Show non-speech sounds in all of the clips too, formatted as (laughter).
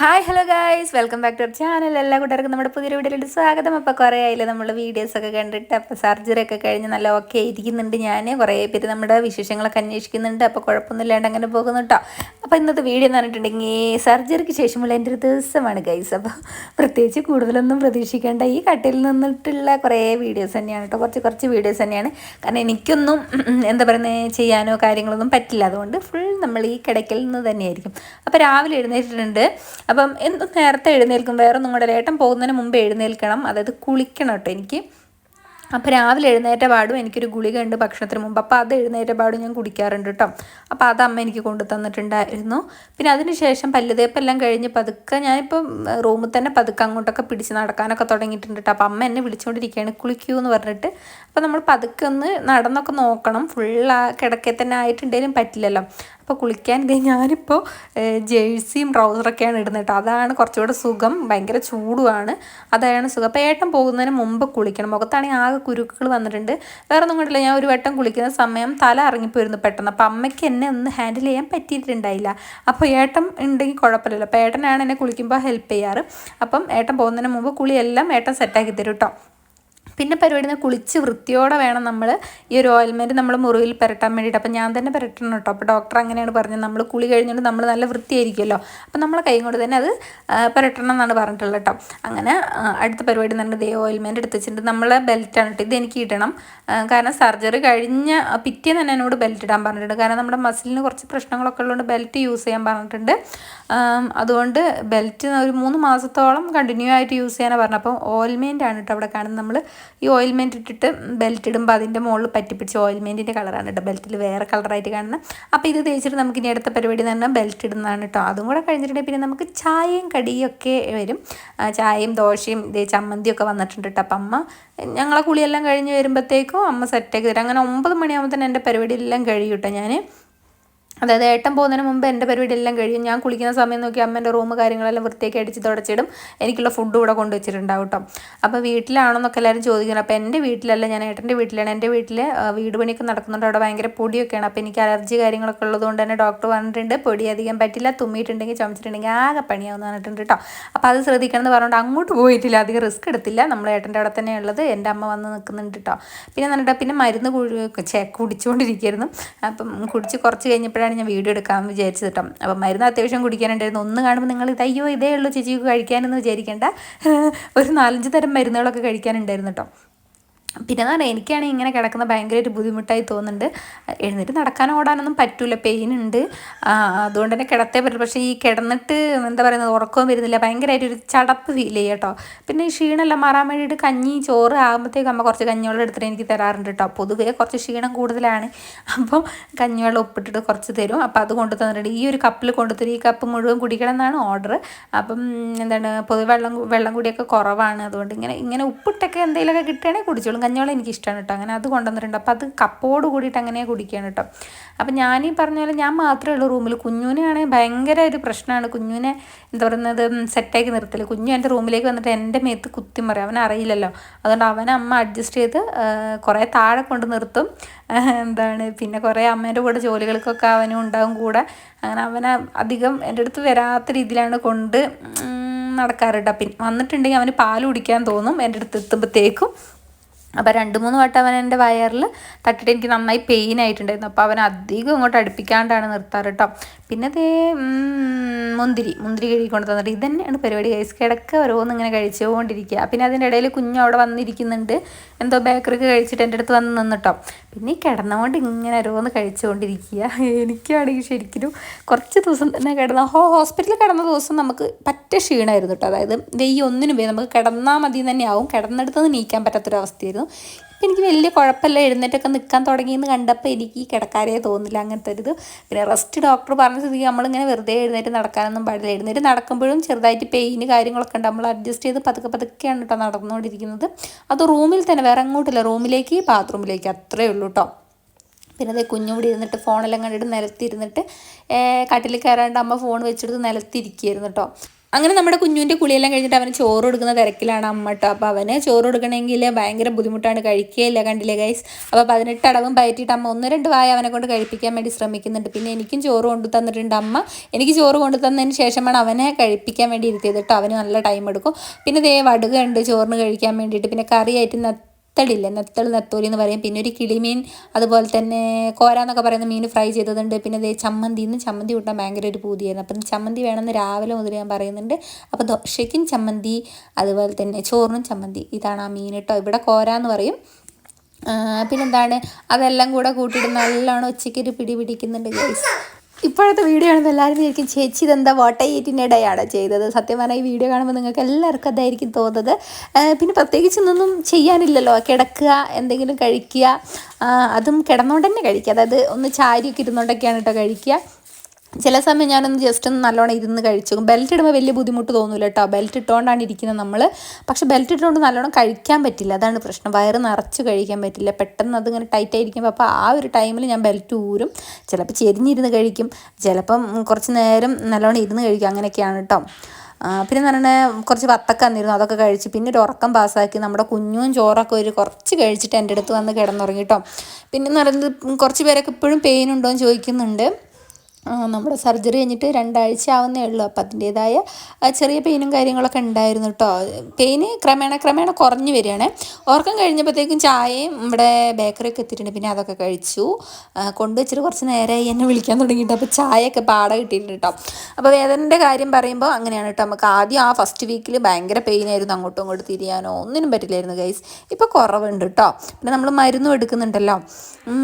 Hi hello guys welcome back to our channel എല്ലാ കൂട്ടുകാർക്കും നമ്മുടെ പുതിയൊരു വീഡിയോയിലോട്ട് സ്വാഗതം. അപ്പോൾ കുറേ ആയില്ല നമ്മൾ വീഡിയോസൊക്കെ കണ്ടിട്ട്. അപ്പോൾ സർജറി ഒക്കെ കഴിഞ്ഞ് നല്ല ഓക്കെ ഇരിക്കുന്നുണ്ട് ഞാൻ കുറേ പേര് നമ്മുടെ വിശേഷങ്ങളൊക്കെ അന്വേഷിക്കുന്നുണ്ട്. അപ്പോൾ കുഴപ്പമൊന്നുമില്ലാണ്ട് അങ്ങനെ പോകുന്നു കേട്ടോ അപ്പോൾ ഇന്നത്തെ വീഡിയോ എന്ന് പറഞ്ഞിട്ടുണ്ടെങ്കിൽ സർജറിക്ക് ശേഷമുള്ള എന്റെ ഒരു ദിവസമാണ് ഗൈസ് അപ്പോൾ പ്രത്യേകിച്ച് കൂടുതലൊന്നും പ്രതീക്ഷിക്കേണ്ട ഈ കട്ടിൽ നിന്നിട്ടുള്ള കുറേ വീഡിയോസ് തന്നെയാണ് കേട്ടോ കുറച്ച് കുറച്ച് വീഡിയോസ് തന്നെയാണ്. കാരണം എനിക്കൊന്നും എന്താ പറയുന്നത് ചെയ്യാനോ കാര്യങ്ങളൊന്നും പറ്റില്ല. അതുകൊണ്ട് ഫുൾ നമ്മൾ ഈ കിടക്കൽ നിന്ന് തന്നെയായിരിക്കും. അപ്പോൾ രാവിലെ എഴുന്നേറ്റിട്ടുണ്ട്. അപ്പം എന്ത് നേരത്തെ എഴുന്നേൽക്കും. വേറൊന്നും കൂടെ ഏട്ടൻ പോകുന്നതിന് മുമ്പ് എഴുന്നേൽക്കണം. അതായത് കുളിക്കണം കേട്ടോ എനിക്ക്. അപ്പോൾ രാവിലെ എഴുന്നേറ്റ പാടും എനിക്കൊരു ഗുളിക ഉണ്ട് ഭക്ഷണത്തിന് മുമ്പ്. അപ്പോൾ അത് എഴുന്നേറ്റ പാടും ഞാൻ കുടിക്കാറുണ്ട് കേട്ടോ. അപ്പോൾ അത് അമ്മ എനിക്ക് കൊണ്ടു തന്നിട്ടുണ്ടായിരുന്നു. പിന്നെ അതിന് ശേഷം പല്ലുതേപ്പെല്ലാം കഴിഞ്ഞ് പതുക്കെ ഞാനിപ്പം റൂമിൽ തന്നെ പതുക്കെ അങ്ങോട്ടൊക്കെ പിടിച്ച് നടക്കാനൊക്കെ തുടങ്ങിയിട്ടുണ്ട് കേട്ടോ. അപ്പോൾ അമ്മ എന്നെ വിളിച്ചുകൊണ്ടിരിക്കുകയാണ് കുളിക്കൂ എന്ന് പറഞ്ഞിട്ട്. അപ്പോൾ നമ്മൾ പതുക്കെ ഒന്ന് നടന്നൊക്കെ നോക്കണം. ഫുൾ ആ കിടക്കെ തന്നെ ആയിട്ടുണ്ടെങ്കിലും പറ്റില്ലല്ലോ. അപ്പോൾ കുളിക്കാൻ ഞാനിപ്പോൾ ജേഴ്സിയും ട്രൗസറൊക്കെയാണ് ഇടുന്നത് കേട്ടോ അതാണ് കുറച്ചുകൂടെ സുഖം. ഭയങ്കര ചൂടുമാണ് അതാണ് സുഖം. അപ്പോൾ ഏട്ടൻ പോകുന്നതിന് മുമ്പ് കുളിക്കണം. മുഖത്താണെങ്കിൽ ആകെ കുരുക്കൾ വന്നിട്ടുണ്ട്. വേറെ ഒന്നും കൊണ്ടില്ല. ഞാൻ ഒരു വട്ടം കുളിക്കുന്ന സമയം തല ഇറങ്ങിപ്പോയിരുന്നു പെട്ടെന്ന്. അപ്പോൾ അമ്മയ്ക്ക് എന്നെ ഒന്ന് ഹാൻഡിൽ ചെയ്യാൻ പറ്റിയിട്ടുണ്ടായില്ല. അപ്പോൾ ഏട്ടൻ ഉണ്ടെങ്കിൽ കുഴപ്പമില്ലല്ലോ. അപ്പോൾ ഏട്ടനാണ് എന്നെ കുളിക്കുമ്പോൾ ഹെൽപ്പ് ചെയ്യാറ്. അപ്പം ഏട്ടൻ പോകുന്നതിന് മുമ്പ് കുളിയെല്ലാം ഏട്ടൻ സെറ്റാക്കി തരും കേട്ടോ പിന്നെ പരിപാടി കുളിച്ച് വൃത്തിയോടെ വേണം നമ്മൾ ഈ ഒരു ഓയിൽമെന്റ് നമ്മൾ മുറിവിൽ പുരട്ടാൻ വേണ്ടിയിട്ട്. അപ്പോൾ ഞാൻ തന്നെ പുരട്ടണം കേട്ടോ അപ്പോൾ ഡോക്ടർ അങ്ങനെയാണ് പറഞ്ഞത് നമ്മൾ കുളി കഴിഞ്ഞുകൊണ്ട് നമ്മൾ നല്ല വൃത്തിയായിരിക്കുമല്ലോ അപ്പോൾ നമ്മൾ കൈ കൊണ്ട് തന്നെ അത് പുരട്ടണം എന്നാണ് പറഞ്ഞിട്ടുള്ളത് കേട്ടോ അങ്ങനെ അടുത്ത പരിപാടി തന്നെ ദേ ഓയിൽമെന്റ് എടുത്ത് വെച്ചിട്ടുണ്ട്. നമ്മളെ ബെൽറ്റാണ് കേട്ടോ ഇത് എനിക്ക് ഇടണം. കാരണം സർജറി കഴിഞ്ഞ പിറ്റേ തന്നെ എന്നോട് ബെൽറ്റ് ഇടാൻ പറഞ്ഞിട്ടുണ്ട്. കാരണം നമ്മുടെ മസിലിന് കുറച്ച് പ്രശ്നങ്ങളൊക്കെ ഉള്ളതുകൊണ്ട് ബെൽറ്റ് യൂസ് ചെയ്യാൻ പറഞ്ഞിട്ടുണ്ട്. അതുകൊണ്ട് ബെൽറ്റ് ഒരു മൂന്ന് മാസത്തോളം കണ്ടിന്യൂ ആയിട്ട് യൂസ് ചെയ്യാനാണ് പറഞ്ഞത്. അപ്പോൾ ഓയിൽമെന്റ് ആണ് കേട്ടോ അവിടെ കാണുന്നത്. നമ്മൾ ഈ ഓയിൽമെന്റ് ഇട്ടിട്ട് ബെൽറ്റ് ഇടുമ്പോൾ അതിന്റെ മുകളിൽ പറ്റിപ്പിടിച്ച് ഓയിൽമെന്റിന്റെ കളറാണ് കേട്ടോ ബെൽറ്റിൽ വേറെ കളറായിട്ട് കാണുന്നത് അപ്പോൾ ഇത് തേച്ചിട്ട് നമുക്ക് ഇനി അടുത്ത പരിപാടി എന്ന് പറഞ്ഞാൽ ബെൽറ്റ് ഇടുന്നതാണ് കേട്ടോ അതും കൂടെ കഴിഞ്ഞിട്ടുണ്ടെങ്കിൽ പിന്നെ നമുക്ക് ചായയും കടിയൊക്കെ വരും. ചായയും ദോശയും ഇതേ ചമ്മന്തിയൊക്കെ വന്നിട്ടുണ്ട് കേട്ടോ അപ്പം അമ്മ ഞങ്ങളെ കുളിയെല്ലാം കഴിഞ്ഞ് വരുമ്പോഴത്തേക്കും അമ്മ സെറ്റാക്കി തരും. അങ്ങനെ ഒമ്പത് മണിയാകുമ്പോൾ തന്നെ എന്റെ പരിപാടിയെല്ലാം കഴിയും കേട്ടോ ഞാൻ അതായത് ഏട്ടൻ പോകുന്നതിന് മുമ്പ് എന്റെ പരിപാടി എല്ലാം കഴിയും ഞാൻ കുളിക്കുന്ന സമയം നോക്കി അമ്മേന്റെ റൂം കാര്യങ്ങളെല്ലാം വൃത്തിയൊക്കെ അടിച്ച് തുടച്ചിടും. എനിക്കുള്ള ഫുഡ് ഇവിടെ കൊണ്ടുവച്ചിട്ടുണ്ടാവും കേട്ടോ അപ്പോൾ വീട്ടിലാണെന്നൊക്കെ എല്ലാവരും ചോദിക്കുന്നത് അപ്പോൾ എന്റെ വീട്ടിലല്ല ഞാൻ ഏട്ടന്റെ വീട്ടിലാണ്. എന്റെ വീട്ടിൽ വീട് പണിയൊക്കെ നടക്കുന്നുണ്ട്. അവിടെ ഭയങ്കര പൊടിയൊക്കെയാണ്. അപ്പോൾ എനിക്ക് അലർജി കാര്യങ്ങളൊക്കെ ഉള്ളതുകൊണ്ട് തന്നെ ഡോക്ടർ പറഞ്ഞിട്ടുണ്ട്. പൊടി അധികം പറ്റില്ല. തുമ്മിയിട്ടുണ്ടെങ്കിൽ ചുമച്ചിട്ടുണ്ടെങ്കിൽ ആകെ പണിയാവുന്ന പറഞ്ഞിട്ടുണ്ട് കേട്ടോ അപ്പോൾ അത് ശ്രദ്ധിക്കണം എന്ന് പറഞ്ഞുകൊണ്ട് അങ്ങോട്ട് പോയിട്ടില്ല. അധികം റിസ്ക് എടുത്തില്ല. നമ്മൾ ഏട്ടന്റെ അവിടെ തന്നെ ഉള്ളത്. എന്റെ അമ്മ വന്ന് നിൽക്കുന്നുണ്ട് കേട്ടോ പിന്നെ എന്നിട്ട് പിന്നെ മരുന്ന് കുടിച്ചുകൊണ്ടിരിക്കുകയായിരുന്നു അപ്പം കുടിച്ച് കുറച്ച് കഴിഞ്ഞപ്പോഴാണ് ഞാൻ വീഡിയോ എടുക്കാമെന്ന് വിചാരിച്ചത് കേട്ടോ. അപ്പം മരുന്ന് അത്യാവശ്യം കുടിക്കാനുണ്ടായിരുന്നു. ഒന്ന് കാണുമ്പോൾ നിങ്ങൾ ഇത് അയ്യോ ഇതേ ഉള്ളൂ ചേച്ചിക്ക് കഴിക്കാനെന്ന് വിചാരിക്കേണ്ട. (laughs) ഒരു നാലഞ്ച് തരം മരുന്നുകളൊക്കെ കഴിക്കാനുണ്ടായിരുന്നു കേട്ടോ. പിന്നെ എന്ന് പറഞ്ഞാൽ എനിക്കാണെങ്കിൽ ഇങ്ങനെ കിടക്കുന്ന ഭയങ്കര ഒരു ബുദ്ധിമുട്ടായി തോന്നുന്നുണ്ട്. എഴുന്നേറ്റ് നടക്കാനോ ഓടാനൊന്നും പറ്റൂല. പെയിൻ ഉണ്ട്. അതുകൊണ്ട് തന്നെ കിടത്തേ പറ്റും പക്ഷേ ഈ കിടന്നിട്ട് എന്താ പറയുന്നത് ഉറക്കവും വരുന്നില്ല. ഭയങ്കരമായിട്ട് ഒരു ചടപ്പ് ഫീൽ ചെയ്യുക കേട്ടോ. പിന്നെ ഈ ക്ഷീണമെല്ലാം മാറാൻ വേണ്ടിയിട്ട് കഞ്ഞി ചോറ് ആകുമ്പോഴത്തേക്ക് അമ്മ കുറച്ച് കഞ്ഞിവെള്ളം എടുത്തിട്ട് എനിക്ക് തരാറുണ്ട് കേട്ടോ. പൊതുവേ കുറച്ച് ക്ഷീണം കൂടുതലാണ്. അപ്പം കഞ്ഞിവെള്ളം ഉപ്പിട്ടിട്ട് കുറച്ച് തരും. അപ്പോൾ അത് കൊണ്ടു തന്നിട്ടുണ്ട്. ഈ ഒരു കപ്പിൽ കൊണ്ടുതരും ഈ കപ്പ് മുഴുവൻ കുടിക്കണം എന്നാണ് ഓർഡർ അപ്പം എന്താണ് പൊതുവെ വെള്ളം വെള്ളം കൂടിയൊക്കെ കുറവാണ്. അതുകൊണ്ട് ഇങ്ങനെ ഇങ്ങനെ ഉപ്പിട്ടൊക്കെ എന്തെങ്കിലുമൊക്കെ കിട്ടുകയാണെങ്കിൽ കുടിച്ചോളും. കഞ്ഞോളം എനിക്ക് ഇഷ്ടമാണ് കേട്ടോ. അങ്ങനെ അത് കൊണ്ടുവന്നിട്ടുണ്ട്. അപ്പോൾ അത് കപ്പോട് കൂടിയിട്ട് അങ്ങനെ കുടിക്കുകയാണ് കേട്ടോ. അപ്പം ഞാൻ ഈ പറഞ്ഞ പോലെ ഞാൻ മാത്രമേ ഉള്ളൂ റൂമിൽ കുഞ്ഞുവിനാണെങ്കിൽ ഭയങ്കര ഒരു പ്രശ്നമാണ്. കുഞ്ഞുവിനെ എന്താ പറയുന്നത് സെറ്റാക്കി നിർത്തില്ല കുഞ്ഞു എന്റെ റൂമിലേക്ക് വന്നിട്ട് എന്റെ മേത്ത് കുത്തി മറിയും. അവൻ അറിയില്ലല്ലോ. അതുകൊണ്ട് അവനെ അമ്മ അഡ്ജസ്റ്റ് ചെയ്ത് കുറേ താഴെ കൊണ്ട് നിർത്തും. (laughs) എന്താണ് പിന്നെ കുറേ അമ്മേന്റെ കൂടെ ജോലികൾക്കൊക്കെ അവനും ഉണ്ടാവും കൂടെ. അങ്ങനെ അവനെ അധികം എന്റെ അടുത്ത് വരാത്ത രീതിയിലാണ് കൊണ്ട് നടക്കാറുണ്ട് പിന്നെ വന്നിട്ടുണ്ടെങ്കിൽ അവന് പാൽ കുടിക്കാൻ തോന്നും. എന്റെ അടുത്ത് എത്തുമ്പോഴത്തേക്കും അപ്പോൾ രണ്ട് മൂന്ന് വട്ടം അവൻ എന്റെ വയറിൽ തട്ടിട്ട് എനിക്ക് നന്നായി പെയിൻ ആയിട്ടുണ്ടായിരുന്നു. അപ്പോൾ അവൻ അധികം ഇങ്ങോട്ട് അടുപ്പിക്കാണ്ടാണ് നിർത്താറ് കേട്ടോ പിന്നെ അതേ മുന്തിരി മുന്തിരി കഴുകി കൊണ്ട് തന്നിട്ട് ഇത് തന്നെയാണ് പരിപാടി കഴിച്ച് കിടക്ക ഓരോന്ന് ഇങ്ങനെ കഴിച്ചുകൊണ്ടിരിക്കുക പിന്നെ അതിന്റെ ഇടയിൽ കുഞ്ഞ് അവിടെ വന്നിരിക്കുന്നുണ്ട്. എന്തോ ബേക്കറിക്ക് കഴിച്ചിട്ട് എന്റെ അടുത്ത് വന്ന് നിന്നിട്ടോ. പിന്നെ കിടന്നുകൊണ്ട് ഇങ്ങനെ ഓരോന്ന് കഴിച്ചുകൊണ്ടിരിക്കുക എനിക്കാണെങ്കിൽ ശരിക്കും കുറച്ച് ദിവസം തന്നെ കിടന്ന ഹോ ഹോസ്പിറ്റലിൽ കിടന്ന ദിവസം നമുക്ക് പറ്റ ക്ഷീണമായിരുന്നു കേട്ടോ അതായത് വെയ്യ ഒന്നിനും വേ നമുക്ക് കിടന്നാൽ മതി തന്നെയാവും. കിടന്നെടുത്ത് നീക്കാൻ പറ്റാത്തൊരവസ്ഥയായിരുന്നു. എനിക്ക് വലിയ കുഴപ്പമില്ല. എഴുന്നേറ്റൊക്കെ നിൽക്കാൻ തുടങ്ങിയെന്ന് കണ്ടപ്പോൾ എനിക്ക് കിടക്കാരേ തോന്നില്ല അങ്ങനത്തെ ഒരു ഇത്. പിന്നെ റെസ്റ്റ് ഡോക്ടർ പറഞ്ഞ സ്ഥിതിക്ക് നമ്മളിങ്ങനെ വെറുതെ എഴുന്നേറ്റ് നടക്കാനൊന്നും പാടില്ല. എഴുന്നേറ്റ് നടക്കുമ്പോഴും ചെറുതായിട്ട് പെയിന് കാര്യങ്ങളൊക്കെ ഉണ്ട്. നമ്മൾ അഡ്ജസ്റ്റ് ചെയ്ത് പതുക്കെ പതുക്കെയാണ് കേട്ടോ നടന്നുകൊണ്ടിരിക്കുന്നത്. അത് റൂമിൽ തന്നെ വേറെ അങ്ങോട്ടില്ല റൂമിലേക്ക് ബാത്റൂമിലേക്ക്. അത്രേ ഉള്ളൂ കേട്ടോ പിന്നെ അതേ കുഞ്ഞുകൂടി ഇരുന്നിട്ട് ഫോണെല്ലാം കണ്ടിട്ട് നിലത്തിരുന്നിട്ട് കട്ടിൽ കയറാണ്ട് അമ്മ ഫോൺ വെച്ചെടുത്ത് നിലത്തിരിക്കുകയായിരുന്നു കേട്ടോ അങ്ങനെ നമ്മുടെ കുഞ്ഞുവിന്റെ കുളിയെല്ലാം കഴിഞ്ഞിട്ട് അവന് ചോറ് കൊടുക്കുന്ന തിരക്കിലാണ് അമ്മ കേട്ടോ അപ്പോൾ അവന് ചോറ് കൊടുക്കണമെങ്കിൽ ഭയങ്കര ബുദ്ധിമുട്ടാണ്. കഴിക്കുകയില്ല കണ്ടില്ലേ ഗൈസ് അപ്പോൾ പതിനെട്ട് അടവും പയറ്റിയിട്ട് അമ്മ ഒന്ന് രണ്ട് വായ അവനെ കൊണ്ട് കഴിപ്പിക്കാൻ വേണ്ടി ശ്രമിക്കുന്നുണ്ട്. പിന്നെ എനിക്കും ചോറ് കൊണ്ടു തന്നിട്ടുണ്ട് അമ്മ. എനിക്ക് ചോറ് കൊണ്ടു തന്നതിന് ശേഷമാണ് അവനെ കഴിപ്പിക്കാൻ വേണ്ടി ഇരുത്തിയത് കേട്ടോ അവന് നല്ല ടൈം എടുക്കും. പിന്നെ ദേ വടുക ഉണ്ട് ചോറിന് കഴിക്കാൻ വേണ്ടിയിട്ട്. പിന്നെ കറിയായിട്ട് നെത്തളില്ല? നെത്തൾ നെത്തോലി എന്ന് പറയും. പിന്നെ ഒരു കിളിമീൻ അതുപോലെ തന്നെ കോര എന്നൊക്കെ പറയുന്ന മീൻ ഫ്രൈ ചെയ്തതുണ്ട്. പിന്നെ ദേ ചമ്മന്തി ഇന്ന് ചമ്മന്തി കൂട്ടാൻ ഭയങ്കര ഒരു പൂതിയായിരുന്നു. അപ്പം ചമ്മന്തി വേണമെന്ന് രാവിലെ മുതൽ ഞാൻ പറയുന്നുണ്ട്. അപ്പോൾ ദോശയ്ക്കും ചമ്മന്തി അതുപോലെ തന്നെ ചോറിനും ചമ്മന്തി. ഇതാണ് ആ മീൻ കേട്ടോ. ഇവിടെ കോര എന്ന് പറയും. പിന്നെന്താണ്? അതെല്ലാം കൂടെ കൂട്ടിയിട്ട് നല്ലോണം ഉച്ചയ്ക്ക് പിടി പിടിക്കുന്നുണ്ട് ഗൈസ് ഇപ്പോഴത്തെ വീഡിയോ ആണെന്ന് എല്ലാവരും വിചാരിക്കും ചേച്ചി ഇതെന്താ വോട്ട ഈറ്റിനിടെയാണ് ചെയ്തത്? സത്യം പറഞ്ഞാൽ ഈ വീഡിയോ കാണുമ്പോൾ നിങ്ങൾക്ക് എല്ലാവർക്കും അതായിരിക്കും തോന്നുന്നത്. പിന്നെ പ്രത്യേകിച്ച് ഒന്നും ചെയ്യാനില്ലല്ലോ. കിടക്കുക എന്തെങ്കിലും കഴിക്കുക. അതും കിടന്നുകൊണ്ട് തന്നെ കഴിക്കുക. അതായത് ഒന്ന് ചാരിയൊക്കെ ഇരുന്നുകൊണ്ടൊക്കെയാണ് കേട്ടോ കഴിക്കുക. ചില സമയം ഞാനൊന്ന് ജസ്റ്റ് ഒന്ന് നല്ലോണം ഇരുന്ന് കഴിച്ചു. ബെൽറ്റ് ഇടുമ്പോൾ വലിയ ബുദ്ധിമുട്ട് തോന്നില്ല കേട്ടോ ബെൽറ്റ് ഇട്ടുകൊണ്ടാണ് ഇരിക്കുന്നത് നമ്മൾ പക്ഷെ ബെൽറ്റ് ഇട്ടുകൊണ്ട് നല്ലോണം കഴിക്കാൻ പറ്റില്ല. അതാണ് പ്രശ്നം. വയറ് നിറച്ച് കഴിക്കാൻ പറ്റില്ല. പെട്ടെന്ന് അതിങ്ങനെ ടൈറ്റ് ആയിരിക്കുമ്പോൾ അപ്പോൾ ആ ഒരു ടൈമിൽ ഞാൻ ബെൽറ്റ് ഊരും. ചിലപ്പോൾ ചെരിഞ്ഞിരുന്ന് കഴിക്കും. ചിലപ്പം കുറച്ച് നേരം നല്ലോണം ഇരുന്ന് കഴിക്കും. അങ്ങനെയൊക്കെയാണ് കേട്ടോ പിന്നെ എന്ന് പറഞ്ഞാൽ കുറച്ച് വത്തക്ക തന്നിരുന്നു. അതൊക്കെ കഴിച്ച് പിന്നെ ഒരു ഉറക്കം പാസ്സാക്കി നമ്മുടെ കുഞ്ഞും ചോറൊക്കെ ഒരു കുറച്ച് കഴിച്ചിട്ട് എന്റെ അടുത്ത് വന്ന് കിടന്നുറങ്ങി കേട്ടോ പിന്നെ എന്ന് പറയുന്നത് കുറച്ച് പേരൊക്കെ ഇപ്പോഴും പെയിൻ ഉണ്ടോ എന്ന് ചോദിക്കുന്നുണ്ട്. നമ്മുടെ സർജറി കഴിഞ്ഞിട്ട് രണ്ടാഴ്ച ആവുന്നേ ഉള്ളൂ. അപ്പം അതിന്റേതായ ചെറിയ പെയിനും കാര്യങ്ങളൊക്കെ ഉണ്ടായിരുന്നു കേട്ടോ പെയിന് ക്രമേണ ക്രമേണ കുറഞ്ഞു വരികയാണ്. ഓർക്കം കഴിഞ്ഞപ്പോഴത്തേക്കും ചായയും ഇവിടെ ബേക്കറിയൊക്കെ എത്തിയിട്ടുണ്ട്. പിന്നെ അതൊക്കെ കഴിച്ചു. കൊണ്ടുവച്ചിട്ട് കുറച്ച് നേരമായി എന്നെ വിളിക്കാൻ തുടങ്ങിയിട്ട്. അപ്പോൾ ചായയൊക്കെ പാടെ കിട്ടിയിട്ടുണ്ട് കേട്ടോ അപ്പോൾ വേദനന്റെ കാര്യം പറയുമ്പോൾ അങ്ങനെയാണ് കേട്ടോ നമുക്ക് ആദ്യം ആ ഫസ്റ്റ് വീക്കിൽ ഭയങ്കര പെയിനായിരുന്നു. അങ്ങോട്ടും ഇങ്ങോട്ടും തിരിയാനോ ഒന്നിനും പറ്റില്ലായിരുന്നു ഗൈസ്. ഇപ്പോൾ കുറവുണ്ട് കേട്ടോ പിന്നെ നമ്മൾ മരുന്നും എടുക്കുന്നുണ്ടല്ലോ.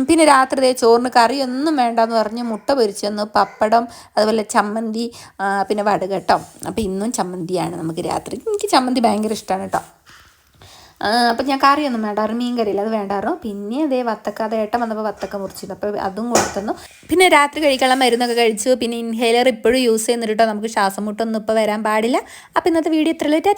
പിന്നെ രാത്രി ചോറിന് കറിയൊന്നും വേണ്ടെന്ന് പറഞ്ഞ് മുട്ട പൊരിച്ചെന്ന് പപ്പടം അതുപോലെ ചമ്മന്തി പിന്നെ വടുകട്ടം കേട്ടോ. അപ്പോൾ ഇന്നും ചമ്മന്തിയാണ് നമുക്ക് രാത്രി. എനിക്ക് ചമ്മന്തി ഭയങ്കര ഇഷ്ടമാണ് കേട്ടോ. അപ്പം ഞാൻ കറിയൊന്നും വേണ്ടായിരുന്നു മീൻ കറിയില്ല അത് വേണ്ടായിരുന്നു. പിന്നെ അതേ വത്തക്ക അത് വന്നപ്പോൾ വത്തക്ക മുറിച്ചിരുന്നു. അപ്പോൾ അതും കൊടുത്തുന്നു പിന്നെ രാത്രി കഴിക്കാനുള്ള മരുന്നൊക്കെ കഴിച്ചു. പിന്നെ ഇൻഹേലർ ഇപ്പോഴും യൂസ് ചെയ്യുന്നുണ്ട് കേട്ടോ. നമുക്ക് ശ്വാസം മുട്ടൊന്നും ഇപ്പോൾ വരാൻ പാടില്ല. അപ്പോൾ ഇന്നത്തെ വീഡിയോ ഇത്ര ലേറ്റാ